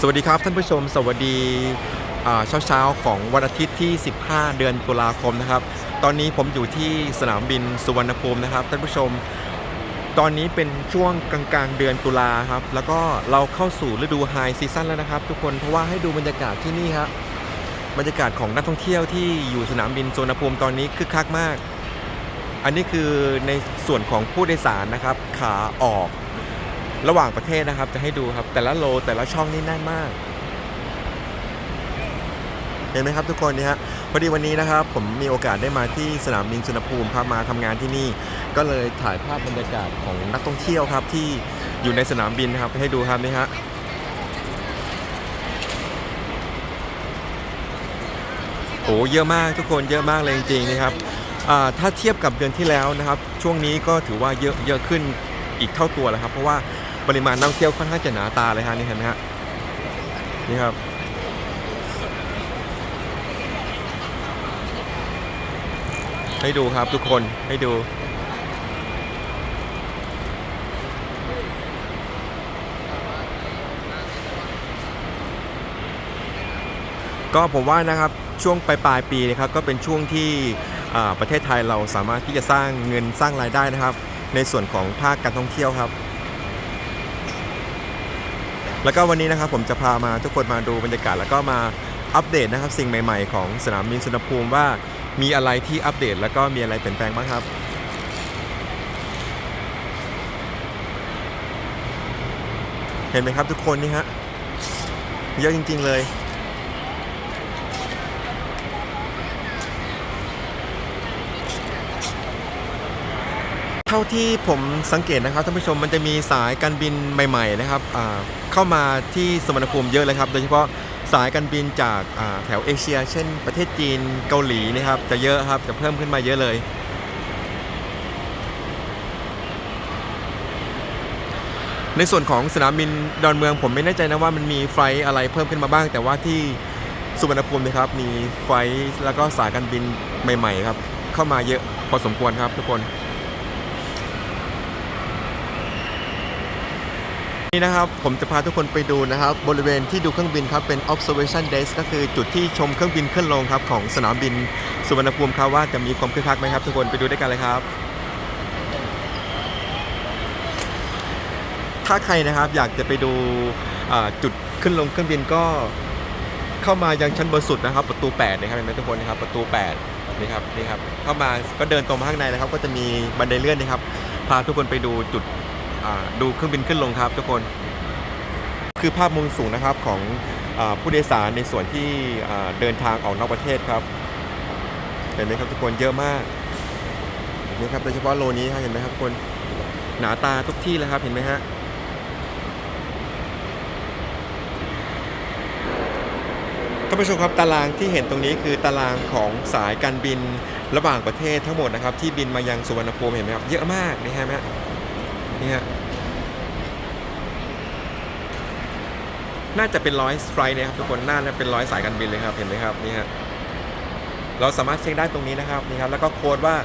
สวัสดีครับท่านผู้ชมสวัสดีเช้าเช้าๆของวันอาทิตย์ที่ 15 เดือนตุลาคมนะครับ ตอนนี้ผมอยู่ที่สนามบินสุวรรณภูมินะครับท่านผู้ชม ตอนนี้เป็นช่วงกลางๆเดือนตุลาครับ แล้วก็เราเข้าสู่ฤดูไฮซีซั่นแล้วนะครับ ทุกคนเพราะว่าให้ดูบรรยากาศที่นี่ครับบรรยากาศของนักท่องเที่ยวที่อยู่สนามบินสุวรรณภูมิตอนนี้คึกคักมาก อันนี้คือในส่วนของผู้โดยสารนะครับขาออก ระหว่างประเทศนะครับ จะให้ดูครับ แต่ละโลแต่ละช่องนี่แน่นมาก เห็นไหมครับทุกคนนี่ฮะพอดีวันนี้นะครับ ผมมีโอกาสได้มาที่สนามบินสุวรรภูมิครับมาทำงานที่นี่ ก็เลยถ่ายภาพบรรยากาศของนักท่องเที่ยวครับ ที่อยู่ในสนามบินนะครับ ให้ดูครับนี่ฮะโอ้เยอะมากทุกคนเยอะมากเลยจริงๆนะครับถ้าเทียบกับเดือนที่แล้วนะครับ ช่วงนี้ก็ถือว่าเยอะเยอะขึ้นอีกเท่าตัวแล้วครับ เพราะว่า ปริมาณนักท่องเที่ยวค่อนข้างจะหนาตาเลยฮะนี่เห็นไหมฮะนี่ครับให้ดูครับทุกคนให้ดู ก็ผมว่านะครับช่วงปลายปลายปีนะครับก็เป็นช่วงที่อ่าประเทศไทยเราสามารถที่จะสร้างเงินสร้างรายได้นะครับ ในส่วนของภาคการท่องเที่ยวครับ แล้วก็วันนี้นะครับผมจะพามาทุกคนมาดูบรรยากาศ แล้วก็มาอัปเดตนะครับสิ่งใหม่ ๆ ของสนามบินสุวรรณภูมิว่ามีอะไรที่อัปเดต แล้วก็มีอะไรเปลี่ยนแปลงบ้างครับเห็นไหมครับทุกคนนี่ฮะเยอะจริง ๆ เลย ท่าที่ผมสังเกตนะครับท่านผู้ชมมันจะมีสายการบินใหม่ๆนะครับเข้ามาที่สมรภูมิเยอะเลยครับ โดยเฉพาะสายการบินจากแถวเอเชีย เช่น ประเทศจีนเกาหลีนะครับ จะเยอะครับจะเพิ่มขึ้นมาเยอะเลย ในส่วนของสนามบินดอนเมืองผมไม่แน่ใจนะว่ามันมีไฟล์อะไรเพิ่มขึ้นมาบ้าง แต่ว่าที่สุวรรณภูมินะครับ มีไฟล์แล้วก็สายการบินใหม่ ๆ ครับ เข้ามาเยอะพอสมควรครับทุกคน นี่นะครับผมจะพาทุกคนไปดูนะครับ บริเวณที่ดูเครื่องบินครับเป็น observation desk ก็คือจุดที่ชมเครื่องบินขึ้นลงครับของสนามบินสุวรรณภูมิครับว่าจะมีความคึกคักไหมครับ ทุกคนไปดูด้วยกันเลยครับ ถ้าใครนะครับอยากจะไปดูจุดขึ้นลงเครื่องบินก็เข้ามายังชั้นบนสุดนะครับ ประตู8นะครับเห็นไหมทุกคนนะครับประตู 8 นี่ครับนี่ครับเข้ามาก็เดินตรงมาข้างในนะครับ ก็จะมีบันไดเลื่อนนะครับ พาทุกคนไปดูจุด ดูเครื่องบินขึ้นลงครับทุกคน คือภาพมุมสูงนะครับของอผู้โดยสารในส่วนที่เดินทางออกนอกประเทศครับ เห็นไหมครับทุกคนเยอะมากนี่ครับโดยเฉพาะโลนี้ครับเห็นไหมครับทุกคนหนาตาทุกที่เลยครับเห็นไหมฮะท่านผู้ชมครับตารางที่เห็นตรงนี้คือตารางของสายการบินระหว่างประเทศทั้งหมดนะครับ ที่บินมายังสุวรรณภูมิเห็นไหมครับเยอะมากนี่ฮะไหมฮะ นี่ฮะน่าจะเป็นร้อยไฟล์นะครับทุกคนน่าจะเป็นร้อยสายการบินเลยครับเห็นไหมครับนี่ฮะเราสามารถเช็คได้ตรงนี้นะครับนี่ครับแล้วก็โค้ดว่า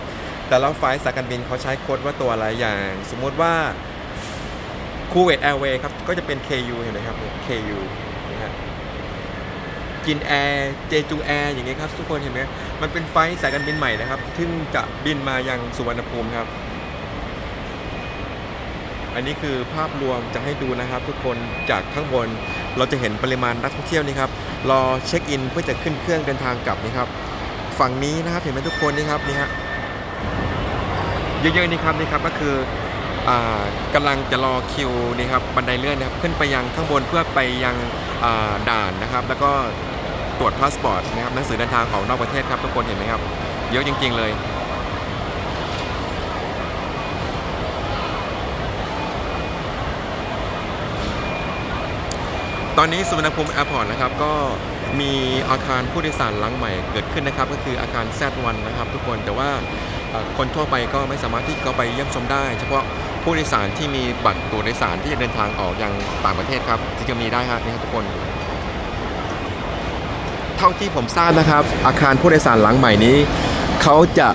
แต่ละไฟล์สายการบินเขาใช้โค้ดว่าตัวอะไรอย่าง สมมุติว่าคูเวตแอร์เวย์ครับก็จะเป็น KU เห็นไหมครับ KU นี่ฮะกินแอร์เจจูแอร์อย่างเงี้ยครับทุกคนเห็นไหมมันเป็นไฟล์สายการบินใหม่นะครับซึ่งจะบินมายังสุวรรณภูมิครับ อันนี้คือภาพรวมจะให้ดูนะครับทุกคนจากข้างบน เราจะเห็นปริมาณนักท่องเที่ยวนี่ครับรอเช็คอินเพื่อจะขึ้นเครื่องเดินทางกลับนี่ครับฝั่งนี้นะครับเห็นไหมทุกคนนี่ครับนี่ฮะเยอะๆนี่ครับนี่ครับก็คืออ่ากำลังจะรอคิวนี่ครับบันไดเลื่อนนะครับขึ้นไปยังข้างบนเพื่อไปยังด่านนะครับ แล้วก็ตรวจพาสปอร์ตนะครับหนังสือเดินทางของนอกประเทศครับทุกคนเห็นไหมครับเยอะจริง ๆ เลย ตอนนี้สุวรรณภูมิแอร์พอร์ตนะครับก็มีอาคารผู้โดยสารหลังใหม่เกิดขึ้นนะครับ ก็คืออาคาร Z1 นะครับ ทุกคนแต่ว่าคนทั่วไปก็ไม่สามารถที่เข้าไปเยี่ยมชมได้ เฉพาะผู้โดยสารที่มีบัตรตัวโดยสารที่จะเดินทางออกยังต่างประเทศครับที่จะมีได้ครับนี่ครับทุกคน เท่าที่ผมทราบนะครับ อาคารผู้โดยสารหลังใหม่นี้เขาจะ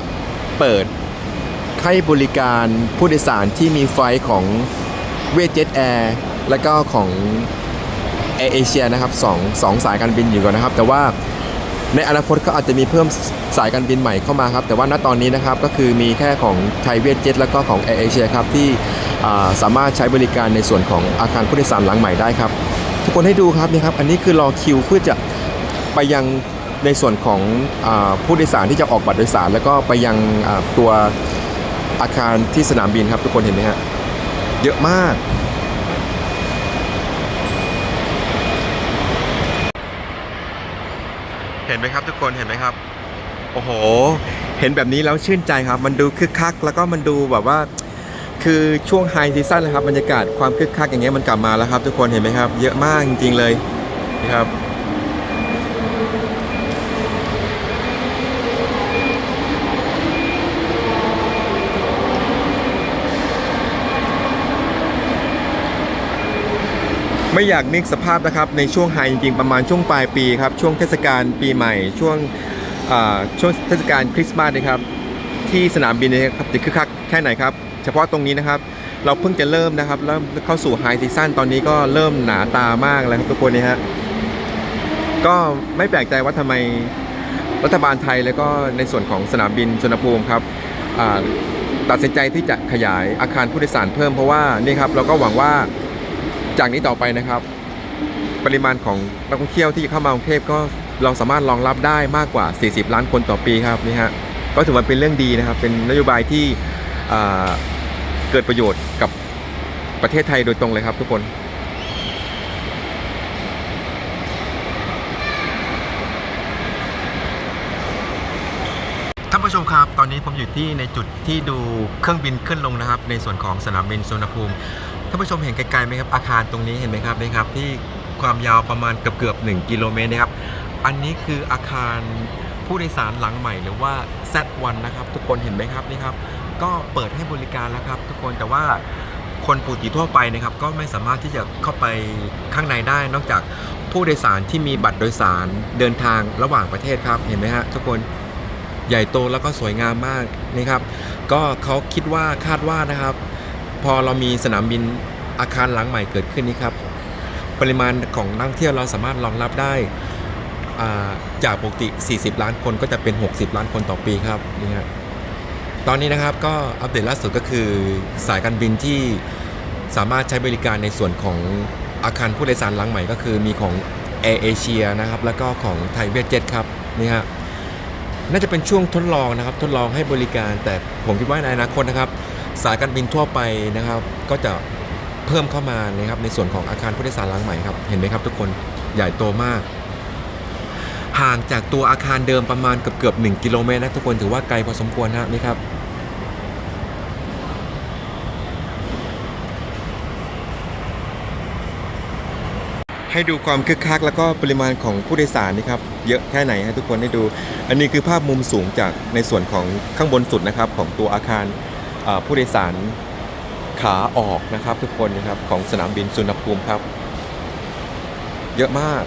เปิดให้บริการผู้โดยสารที่มีไฟล์ของเวทเจ็ตแอร์และก็ของ แอร์เอเชียนะครับสองสองสายการบินอยู่ก่อนนะครับ แต่ว่าในอนาคตก็อาจจะมีเพิ่มสายการบินใหม่เข้ามาครับ แต่ว่าณตอนนี้นะครับก็คือมีแค่ของไทยเวียดเจ็ตแล้วก็ของแอร์เอเชียครับที่สามารถใช้บริการในส่วนของอาคารผู้โดยสารหลังใหม่ได้ครับ ทุกคนให้ดูครับนี่ครับ อันนี้คือรอคิวเพื่อจะไปยังในส่วนของอผู้โดยสารที่จะออกบัตรโดยสาร แล้วก็ไปยังตัวอาคารที่สนามบินครับทุกคนเห็นไหมฮะเยอะมาก ห็นไหมครับทุกคนเห็นไหมครับ โอ้โห เห็นแบบนี้แล้วชื่นใจครับ มันดูคึกคัก แล้วก็มันดูแบบว่า คือช่วงไฮซีซั่นนะครับบรรยากาศความคึกคักอย่างเงี้ยมันกลับมาแล้วครับ ทุกคนเห็นไหมครับ เยอะมากจริงๆเลยนะครับ ไม่อยากนึกสภาพนะครับในช่วงไฮจริงๆประมาณช่วงปลายปีครับช่วงเทศกาลปีใหม่ ช่วงช่วงเทศกาลคริสต์มาสนะครับที่สนามบินนะครับจะคึกคักแค่ไหนครับเฉพาะตรงนี้นะครับเราเพิ่งจะเริ่มนะครับเริ่มเข้าสู่ไฮซีซั่นตอนนี้ก็เริ่มหนาตามากแล้วครับทุกคนนี่ฮะก็ไม่แปลกใจว่าทำไมรัฐบาลไทยแล้วก็ในส่วนของสนามบินสุวรรณภูมิครับตัดสินใจที่จะขยายอาคารผู้โดยสารเพิ่มเพราะว่านี่ครับเราก็หวังว่า จากนี้ต่อไปนะครับ ปริมาณของนักท่องเที่ยวที่เข้ามากรุงเทพก็เราสามารถรองรับได้มากกว่า 40 ล้านคนต่อปีครับนี่ฮะก็ถือว่าเป็นเรื่องดีนะครับ เป็นนโยบายที่เกิดประโยชน์กับประเทศไทยโดยตรงเลยครับทุกคนท่านผู้ชมครับ ตอนนี้ผมอยู่ที่ในจุดที่ดูเครื่องบินขึ้นลงนะครับ ในส่วนของสนามบินสุวรรณภูมิานผู้ชมเห็นไกลๆไหมครับอาคารตรงนี้เห็นไหมครับนี่ครับที่ความยาวประมาณเกือบเกือบๆ1กิโลเมตรนะครับอันนี้คืออาคารผู้โดยสารหลังใหม่หรือว่า Z1 นะครับทุกคนเห็นไหมครับนี่ครับก็เปิดให้บริการแล้วครับ ทุกคนแต่ว่าคนปกติทั่วไปนะครับก็ไม่สามารถที่จะเข้าไปข้างในได้ นอกจากผู้โดยสารที่มีบัตรโดยสารเดินทางระหว่างประเทศครับเห็นไหมฮะทุกคนใหญ่โตแล้วก็สวยงามมากนี่ครับ ก็เขาคิดว่าคาดว่านะครับ พอเรามีสนามบินอาคารหลังใหม่เกิดขึ้นนี้ครับ ปริมาณของนักเที่ยวเราสามารถรองรับได้จากปกติ 40 ล้านคนก็จะเป็น 60 ล้านคนต่อปีครับนี่ฮะตอนนี้นะครับก็อัปเดตล่าสุดก็คือสายการบินที่สามารถใช้บริการในส่วนของอาคารผู้โดยสารหลังใหม่ก็คือมีของ Air Asia นะครับแล้วก็ของไทยเวียดเจ็ตครับนี่ฮะน่าจะเป็นช่วงทดลองนะครับทดลองให้บริการแต่ผมคิดว่าในอนาคตนะครับ สายการบินทั่วไปนะครับ ก็จะเพิ่มเข้ามานะครับในส่วนของอาคารผู้โดยสารหลังใหม่ครับเห็นไหมครับ ทุกคนใหญ่โตมาก ห่างจากตัวอาคารเดิมประมาณเกือบเกือบหกิโลเมตรนะทุกคนถือว่าไกลพอสมควรนะนี่ครับให้ดูความคึกคักแล้วก็ปริมาณของผู้โดยสารนี่ครับเยอะแค่ไหนให้ทุกคนได้ดู อันนี้คือภาพมุมสูงจากในส่วนของข้างบนสุดนะครับของตัวอาคาร ผู้โดยสารขาออกนะครับ ทุกคนนะครับของสนามบินสุวรรภูมิครับ เยอะมาก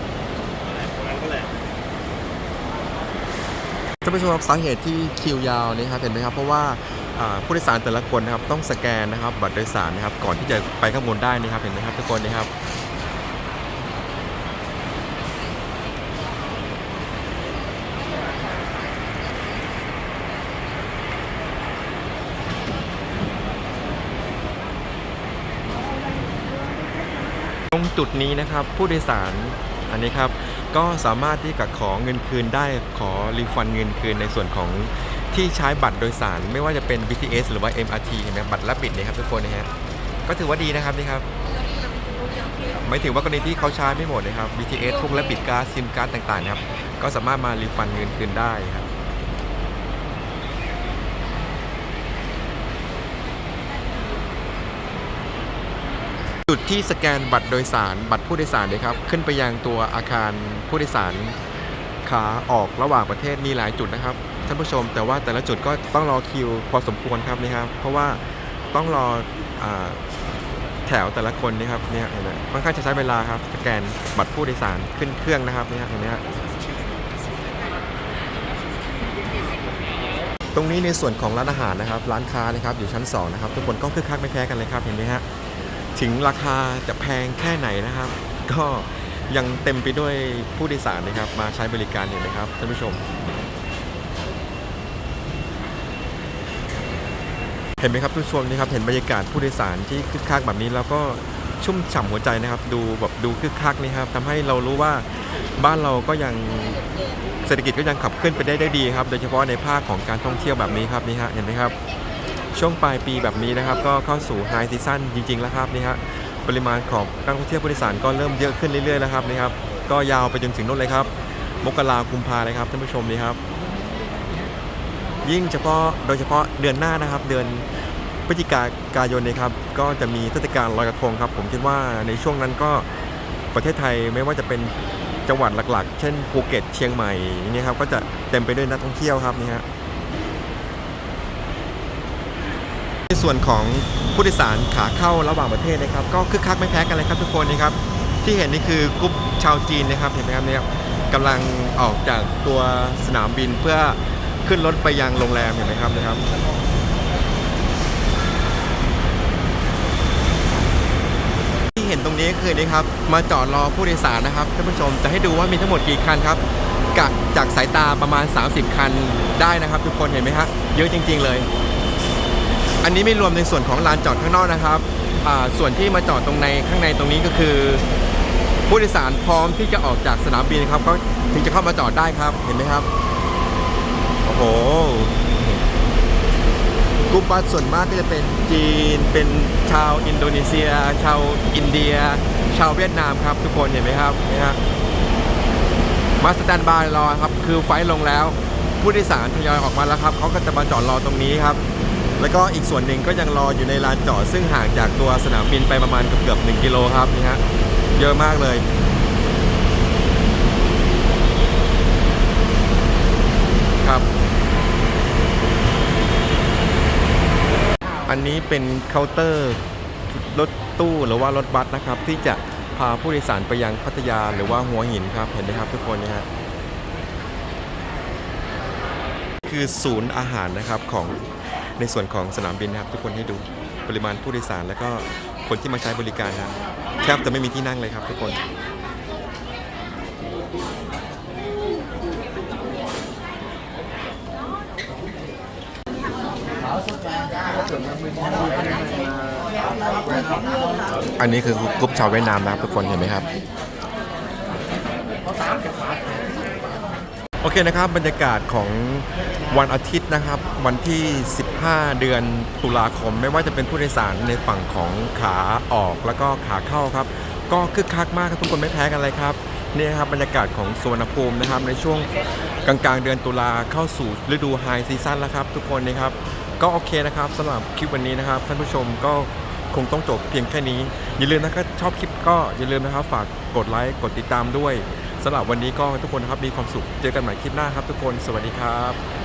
ท่านผู้ชมครับสาเหตุที่คิวยาวนี่ครับเห็นไหมครับ เพราะว่าอ่าผู้โดยสารแต่ละคนนะครับต้องสแกนนะครับ บัตรโดยสารนะครับ ก่อนที่จะไปข้างบนได้นะครับเห็นไหมครับทุกคนนะครับ รงจุดนี้นะครับผู้โดยสารอันนี้ครับก็สามารถที่จะขอเงินคืนได้ขอรีฟันเงินคืนในส่วนของที่ใช้บัตรโดยสาร ไม่ว่าจะเป็น BTS หรือว่า MRT เห็นไหมบัตรและบิดเนี่ยครับทุกคนนะฮะก็ถือว่าดีนะครับนี่ครับหมายถึงว่ากรณีที่เขาใช้ไม่หมดนะครับ BTS พวกและบิดการ์ดซิมการ์ดต่างๆนะครับก็สามารถมารีฟันเงินคืนได้ครับ จุดที่สแกนบัตรโดยสารบัตรผู้โดยสารเลยครับ ขึ้นไปยังตัวอาคารผู้โดยสารขาออกระหว่างประเทศมีหลายจุดนะครับท่านผู้ชม แต่ว่าแต่ละจุดก็ต้องรอคิวพอสมควรครับนี่ครับ เพราะว่าต้องรออแถวแต่ละคนนี่ครับเนี่ยเห็นไหมค่อนข้างจะใช้เวลาครับสแกนบัตรผู้โดยสารขึ้นเครื่องนะครับเนี่ยเห็นไหมฮะตรงนี้ในส่วนของร้านอาหารนะครับ ร้านค้านะครับอยู่ชั้นสองนะครับทุกคนก็คึกคักไม่แพ้กันเลยครับเห็นไหมฮะ ถึงราคาจะแพงแค่ไหนนะครับ ก็ยังเต็มไปด้วยผู้โดยสารนะครับ มาใช้บริการเห็นไหมครับท่านผู้ชม เห็นไหมครับทุกชมนี่ครับเห็นบรรยากาศผู้โดยสารที่คึกคักแบบนี้แล้วก็ชุ่มฉ่ำหัวใจนะครับ ดูแบบดูคึกคักนี่ครับทำให้เรารู้ว่าบ้านเราก็ยังเศรษฐกิจก็ยังขับเคลื่อนไปได้ได้ดีครับ โดยเฉพาะในภาคของการท่องเที่ยวแบบนี้ครับนี่ฮะเห็นไหมครับ ช่วงปลายปีแบบนี้นะครับ ก็เข้าสู่ไฮซีซั่นจริงๆแล้วครับนี่ฮะปริมาณของนักท่องเที่ยวผู้โดยสารก็เริ่มเยอะขึ้นเรื่อยๆแล้วครับนี่ครับก็ยาวไปจนถึงนู่นเลยครับ มกราคุมภาเลยครับท่านผู้ชมนี่ครับ ยิ่งเฉพาะโดยเฉพาะเดือนหน้านะครับ เดือนพฤศจิกายนเนยครับก็จะมีเทศกาลลอยกระทงครับผมคิดว่าในช่วงนั้นก็ประเทศไทยไม่ว่าจะเป็นจังหวัดหลักๆ เช่นภูเก็ตเชียงใหม่อย่ครับก็จะเต็มไปด้วยนักท่องเที่ยวครับนี่ฮะ ในส่วนของผู้โดยสารขาเข้าระหว่างประเทศนะครับ ก็คึกคักไม่แพ้กันเลยครับทุกคนนะครับ ที่เห็นนี่คือกรุ๊ปชาวจีนนะครับเห็นไหมครับเนี่ยครับกำลังออกจากตัวสนามบินเพื่อขึ้นรถไปยังโรงแรมเห็นไหมครับนะครับที่เห็นตรงนี้คือนี่ครับมาจอดรอผู้โดยสารนะครับท่านผู้ชมจะให้ดูว่ามีทั้งหมดกี่คันครับกะจากสายตาประมาณ 30 คันได้นะครับ ทุกคนเห็นไหมฮะเยอะจริง ๆ เลย อันนี้ไม่รวมในส่วนของลานจอดข้างนอกนะครับส่วนที่มาจอดตรงในข้างในตรงนี้ก็คือ ผู้โดยสารพร้อมที่จะออกจากสนามบินครับก็ถึงจะเข้ามาจอดได้ครับเห็นไหมครับโอ้โหกลุ่มบัสส่วนมากก็จะเป็นจีน เป็นชาวอินโดนีเซีย ชาวอินเดีย ชาวเวียดนามครับ ทุกคนเห็นไหมครับนี่ฮะมาสแตนบายรอครับ คือไฟลงแล้ว ผู้โดยสารทยอยออกมาแล้วครับเขาก็จะมาจอดรอตรงนี้ครับ แล้วก็อีกส่วนหนึ่งก็ยังรออยู่ในลานจอดซึ่งห่างจากตัวสนามบินไปประมาณเกือบๆ1กิโลครับนี่ฮะเยอะมากเลยครับ อันนี้เป็นเคาน์เตอร์รถตู้หรือว่ารถบัสนะครับ ที่จะพาผู้โดยสารไปยังพัทยาหรือว่าหัวหินครับเห็นไหมครับทุกคนนี่ฮะคือศูนย์อาหารนะครับของ ในส่วนของสนามบินนะครับทุกคนให้ดูปริมาณผู้โดยสาร แล้วก็คนที่มาใช้บริการนะแทบจะไม่มีที่นั่งเลยครับทุกคนอันนี้คือกรุ๊ปชาวเวียดนามนะครับทุกคนเห็นไหมครับ โอเคนะครับบรรยากาศของวันอาทิตย์นะครับ วันที่ 15 เดือนตุลาคม ไม่ว่าจะเป็นผู้โดยสารในฝั่งของขาออกแล้วก็ขาเข้าครับ ก็คึกคักมากครับทุกคนไม่แพ้กันเลยครับนี่ครับบรรยากาศของสวนภูมินะครับ ในช่วงกลางๆ เดือนตุลาเข้าสู่ฤดูไฮซีซั่นแล้วครับ ทุกคนนะครับ ก็โอเคนะครับสำหรับคลิปวันนี้นะครับ ท่านผู้ชมก็คงต้องจบเพียงแค่นี้ อย่าลืมนะครับชอบคลิปก็อย่าลืมนะครับ ฝากกดไลค์กดติดตามด้วย สำหรับวันนี้ก็ทุกคนนะครับมีความสุขเจอกันใหม่คลิปหน้าครับทุกคนสวัสดีครับ